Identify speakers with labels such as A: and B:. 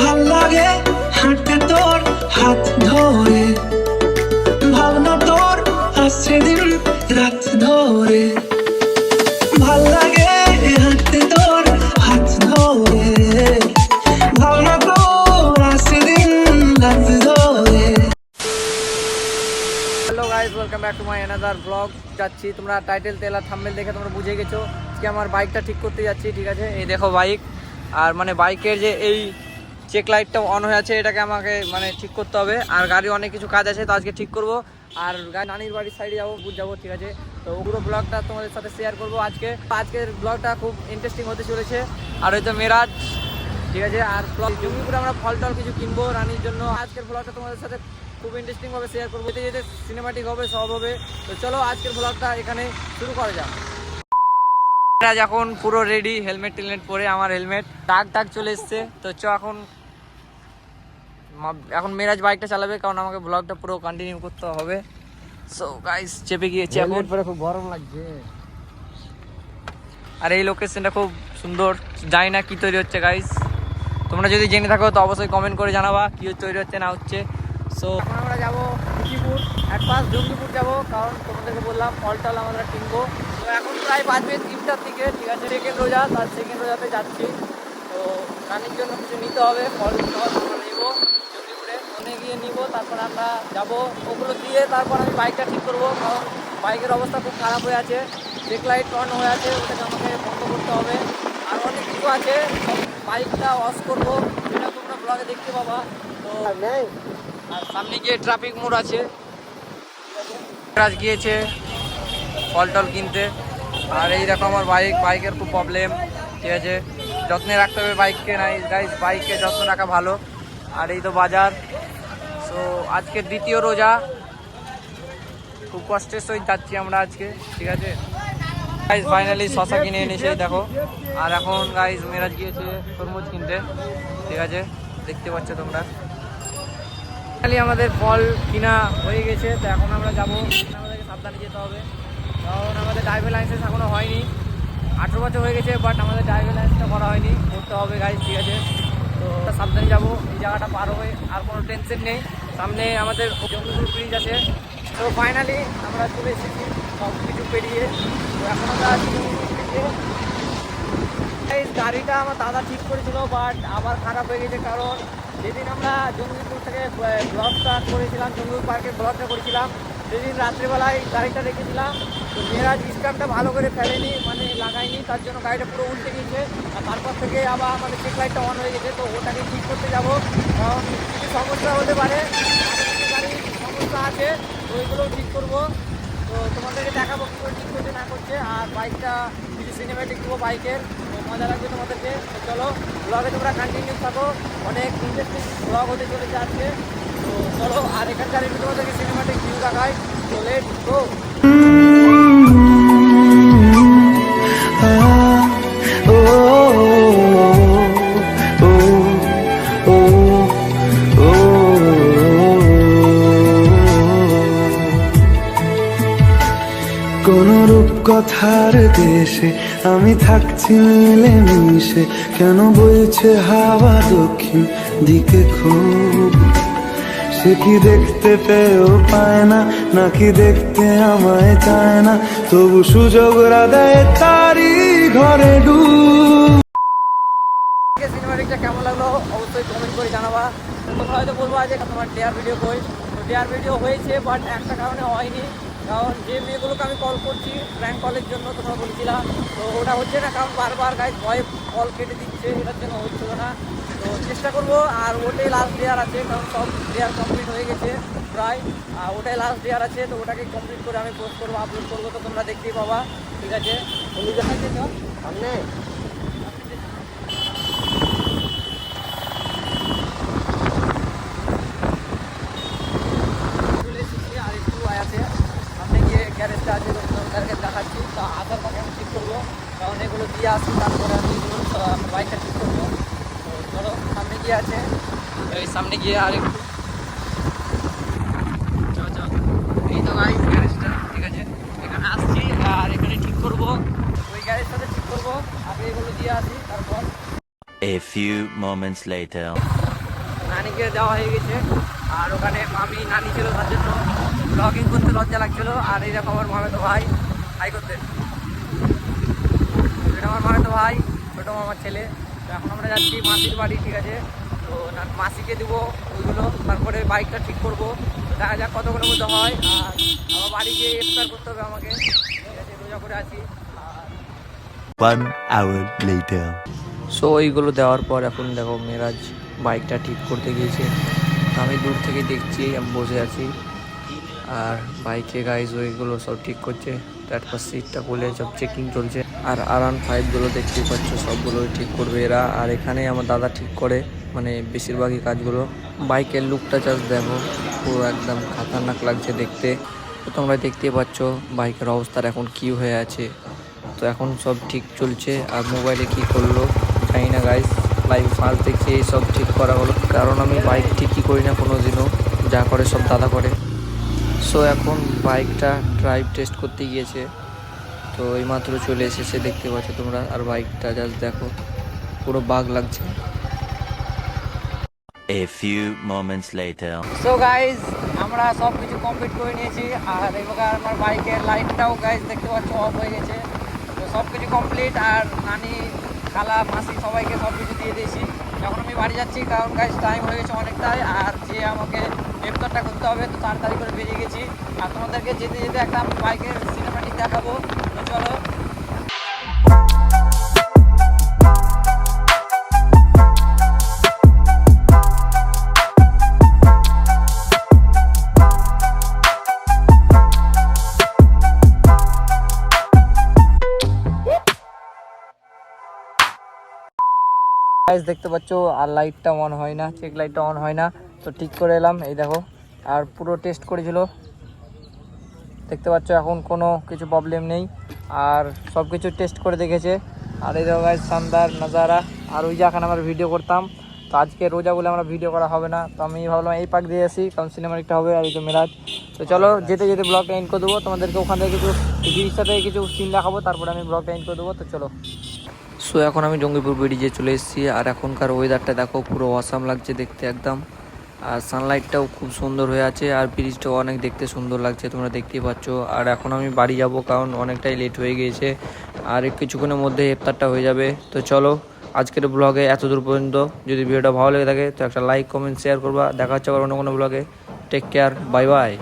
A: ভালো লাগে হাঁটতে তোর হাত ধরে। ভাবনা তোর আসছে দিন রাত ধরে। ভালো লাগে হাঁটতে
B: hello guys welcome back to my vlog যাচ্ছি তোমরা টাইটেল তেলার থাম্বেল দেখে তোমরা বুঝে গেছো। আজকে আমার বাইকটা ঠিক করতে যাচ্ছি, ঠিক আছে? এই দেখো বাইক আর মানে বাইকের যে এই চেক লাইটটা অন হয়ে আছে, এটাকে আমাকে মানে ঠিক করতে হবে। আর গাড়ি অনেক কিছু কাজ আছে, তো আজকে ঠিক করব। আর গাড়ি নানির বাড়ির সাইডে যাব বুঝ যাব, ঠিক আছে? তো পুরো ব্লগটা তোমাদের সাথে শেয়ার করব আজকে। আজকের ব্লগটা খুব ইন্টারেস্টিং হতে চলেছে। আর হয়তো মেরাজ, ঠিক আছে? আর জঙ্গিপুরে আমরা ফল টল কিছু কিনবো রানির জন্য। আজকের ব্লগটা তোমাদের সাথে খুব ইন্টারেস্টিং ভাবে শেয়ার করব। যেতে যেতে সিনেমাটিক হবে, সব হবে। তো চলো আজকের ব্লগটা এখানে শুরু করা যাক। মেরাজ এখন পুরো রেডি হেলমেট টেলমেট পরে আমার হেলমেট টাক টাক চলে এসছে। তো চ এখন এখন মেরাজ বাইকটা চালাবে কারণ আমাকে ব্লগটা পুরো কন্টিনিউ করতে হবে। সো গাইস চেপে গিয়েছি এখন।
C: পরে খুব গরম লাগছে।
B: আর এই লোকেশনটা খুব সুন্দর। জানি না কি তৈরি হচ্ছে গাইস তোমরা যদি জেনে থাকো তো অবশ্যই কমেন্ট করে জানাবা কি তৈরি হচ্ছে না হচ্ছে। সো এখন আমরা যাব জঙ্গিপুর এক পাশ জঙ্গিপুর যাব কারণ তোমাদেরকে বললাম ফল টল আমরা কিনবো। তো এখন প্রায় বাজবে তিনটার দিকে ঠিক আছে? সেকেন্ড রোজা তার সেকেন্ড রোজাতে যাচ্ছি। তো রানির জন্য কিছু নিতে হবে ফল আমরা নেব। ফোনে গিয়ে নিবো তারপর আমরা যাব। ওগুলো দিয়ে তারপর আমি বাইকটা ঠিক করব কারণ বাইকের অবস্থা খুব খারাপ হয়ে আছে। ব্রেক লাইট অন হয়ে আছে ওটাকে আমাকে বন্ধ করতে হবে। আর অনেক কিছু আছে বাইকটা ওয়াশ করব সেটা তোমরা ব্লগে দেখতে পাবা। তো আর সামনে গিয়ে ট্রাফিক মোড় আছে। রাজ গিয়েছে। ফল টল কিনতে। আর এই দেখো আমার বাইক বাইকের খুব প্রবলেম ঠিক আছে? যত্নে রাখতে হবে বাইককে নাই গাইজ বাইককে যত্ন রাখা ভালো। আর এই তো বাজার। সো আজকে দ্বিতীয় রোজা। খুব কষ্টের সহিত যাচ্ছি আমরা আজকে, ঠিক আছে? গাইজ ফাইনালি শশা কিনে এনেছে দেখো। আর এখন গাইজ মেরাজ গিয়েছে তরমুজ কিনতে, ঠিক আছে? দেখতে পাচ্ছ তোমরা। আমাদের ফল কিনা হয়ে গেছে, তো এখন আমরা যাব। আমাদেরকে সাবধানে যেতে হবে। কারণ আমাদের ড্রাইভিং লাইসেন্স এখনও হয়নি। আঠেরো বছর হয়ে গেছে বাট আমাদের ড্রাইভিং লাইসেন্সটা করা হয়নি। করতে হবে গাড়ি ঠিক আছে? তো সাবধানে যাব, এই জায়গাটা পার হয়ে আর কোনো টেনশন নেই। সামনে আমাদের জঙ্গিপুর ব্রিজ আছে। তো ফাইনালি আমরা চলে এসেছি সব কিছু পেরিয়ে। তো এখন আমরা এই গাড়িটা আমার দাদা ঠিক করেছিল বাট আবার খারাপ হয়ে গেছে কারণ যেদিন আমরা জঙ্গিপুর থেকে ব্লগটা করেছিলাম জঙ্গিপুর পার্কে ব্লগটা করেছিলাম, সেদিন রাত্রিবেলায় গাড়িটা রেখেছিলাম তো মেয়েরাজ স্ট্যাম্পটা ভালো করে ফেলেনি মানে লাগায়নি, তার জন্য গাড়িটা পুরো উল্টে গেছে আর তারপর থেকে আবার আমাদের চেক লাইটটা অন হয়ে গেছে, তো ওটাকে ঠিক করতে যাব। কারণ কিছু সমস্যা হতে পারে? গাড়ির সমস্যা আছে, তো ওইগুলোও ঠিক করব। তো তোমাদেরকে দেখাবো কী করে ঠিক করছে, না করছে। আর বাইকটা কিছু সিনেমেটিক দেবো বাইকের তো মজা লাগবে তোমাদেরকে। তো চলো ব্লগে তোমরা কন্টিনিউ থাকো। অনেক ইন্টারেস্টিং ব্লগ হতে চলেছে আজকে। তো চলো, আর এখানকার তোমাদেরকে সিনেমাটিক ভিউ দেখাই। তো গো
A: কোন রূপ কথার দেশে আমি থাকছি মিলে মিশে কেন বইছে হাওয়া দক্ষিণ দিকে খুব? সে কি দেখতে পেয়েও পায় না, নাকি দেখতে আমায় চায় না? তবু সুযোগ দেয় তারি ঘরে
B: সিনেমাটিকটা কেমন লাগল? অবশ্যই করে জানাবা। হয়তো যে ভিডিও কই ভিডিও হয়েছে বাট একটা হয়নি। কারণ যে মেয়েগুলোকে আমি কল করছি কলের জন্য বলছিলাম। তো ওটা হচ্ছে না, কারণ বারবার গাইজ ভয়ে কল কেটে দিচ্ছে, এটার জন্য হচ্ছিল না। তো চেষ্টা করব আর ওটাই লাস্ট ডেয়ার আছে কারণ সব ডেয়ার কমপ্লিট হয়ে গেছে প্রায়। আর ওটাই লাস্ট ডেয়ার আছে তো ওটাকে কমপ্লিট করে আমি পোস্ট করব আপলোড করব তো তোমরা দেখতেই পাবা। ঠিক আছে? বন্ধু দেখাচ্ছে তো সামনে। গ্যারেজটা আছে। তো দেখাচ্ছি। তো আধার কার্ড আমি ঠিক করব কারণ এগুলো দিয়ে আসি তারপরে আমি বাইকটা ঠিক করব। সামনে গিয়ে আছে। এই সামনে গিয়ে আর একটু। এই তো গ্যারেজটা ঠিক আছে। এখানে আসছি আর এখানে ঠিক করব। ওই ঠিক করব। আগে এগুলো দিয়ে আসি তারপর।
C: A few moments later.
B: নানিকে দেওয়া হয়ে গেছে। আর ওখানে মামি নানি ছিল তার জন্য ব্লগিং করতে লজ্জা লাগছিল। আর এই দেখো আমার মামাতো ভাই। হাই করতে। এটা আমার মামাতো ভাই ছোটো মামার ছেলে। তো এখন আমরা যাচ্ছি মাসির বাড়ি ঠিক আছে? তো না- মাসিকে দেবো ওইগুলো তারপরে বাইকটা ঠিক করব। দেখা যাক কতগুলো মতো হয়। আর আমার বাড়ি গিয়ে ইফতার করতে হবে আমাকে। ঠিক আছে রোজা করে আসি।
C: Later.
B: সো ওইগুলো দেওয়ার পর এখন দেখো মেরাজ বাইকটা ঠিক করতে গিয়েছে। আমি দূর থেকে দেখছি আমি বসে আছি। আর বাইকে গাইজ ওইগুলো সব ঠিক করছে। তারপর সিটটা খুলে সব চেকিং চলছে। আর আর ওয়ান ফাইভগুলো দেখতেই পাচ্ছ সবগুলো ঠিক করবে এরা। আর এখানে আমার দাদা ঠিক করে মানে বেশিরভাগই কাজগুলো। বাইকের লুকটা জাস্ট দেখো, পুরো একদম খাতারনাক লাগছে দেখতে। তো তোমরা দেখতেই পাচ্ছ, বাইকের অবস্থার এখন কি হয়ে আছে। তো এখন সব ঠিক চলছে, আর মোবাইলে কি করল, জানি না গাইস লাইভ ফার্স্ট দেখছি এই সব ঠিক করা হলো, কারণ আমি বাইক ঠিকই করি না কোনো দিনও যা করে সব দাদা করে। সো এখন বাইকটা ড্রাইভ টেস্ট করতে গিয়েছে। তো এইমাত্র চলে এসেছে দেখতে পাচ্ছ তোমরা আর বাইকটা জাস্ট দেখো পুরো বাঘ লাগছে।
C: A few moments later.
B: So guys আমরা সব কিছু কমপ্লিট করে নিয়েছি আর এবার আমার বাইকের লাইটটাও গাইজ দেখতে পাচ্ছ অফ হয়ে গেছে। তো সব কিছু কমপ্লিট আর নানি খালা মাসি সবাইকে সব কিছু দিয়ে দিয়েছি। এখন আমি বাড়ি যাচ্ছি কারণ গাইজ টাইম হয়ে গেছে অনেকটাই আর যে আমাকে ইফতারটা করতে হবে তো তাড়াতাড়ি করে বেরিয়ে গেছি। আর তোমাদেরকে যেতে যেতে একটা আমি বাইকের সিনেমাটিক দেখাবো। গাইস দেখতে পাচ্ছ, আর লাইটটা অন হয় না চেক লাইটটা অন হয় না। তো ঠিক করে এলাম, এই দেখো, আর পুরো টেস্ট করেছিল। দেখতে পাচ্ছ, এখন কোনো কিছু প্রবলেম নেই, আর সব কিছু টেস্ট করে দেখেছে। আর এই দেখো গাইস শানদার নাজারা। আর ওই যে এখন আমরা ভিডিও করতাম, তো আজকে রোজা বলে আমরা ভিডিও করা হবে না। তো আমি ভাবলাম, এই পাক দিয়ে আসি, কারণ সিনেমার একটা হবে, আর এই তো মেরাজ তো চলো, যেতে যেতে ব্লগটা এন্ড করে দেবো। তোমাদেরকে ওখান থেকে কিছু জিনিসটা থেকে কিছু সিন দেখাবো, তারপরে আমি ব্লগটা এন্ড করে দেবো। তো চলো। সো এখন আমি জঙ্গিপুর ব্রিজে চলে এসেছি। আর এখনকার ওয়েদারটা দেখো, পুরো অসাম লাগছে দেখতে একদম। আর সানলাইটটাও খুব সুন্দর হয়ে আছে, আর ব্রিজটাও অনেক দেখতে সুন্দর লাগছে, তোমরা দেখতেই পাচ্ছ। আর এখন আমি বাড়ি যাব, কারণ অনেকটাই লেট হয়ে গিয়েছে। আর কিছুক্ষণের মধ্যে ইফতারটা হয়ে যাবে। তো চলো, আজকের ব্লগে এত দূর পর্যন্ত। যদি ভিডিওটা ভালো লেগে থাকে, তো একটা লাইক কমেন্ট শেয়ার করবা। দেখা হচ্ছে আবার অন্য কোনো ব্লগে টেক কেয়ার বাই বাই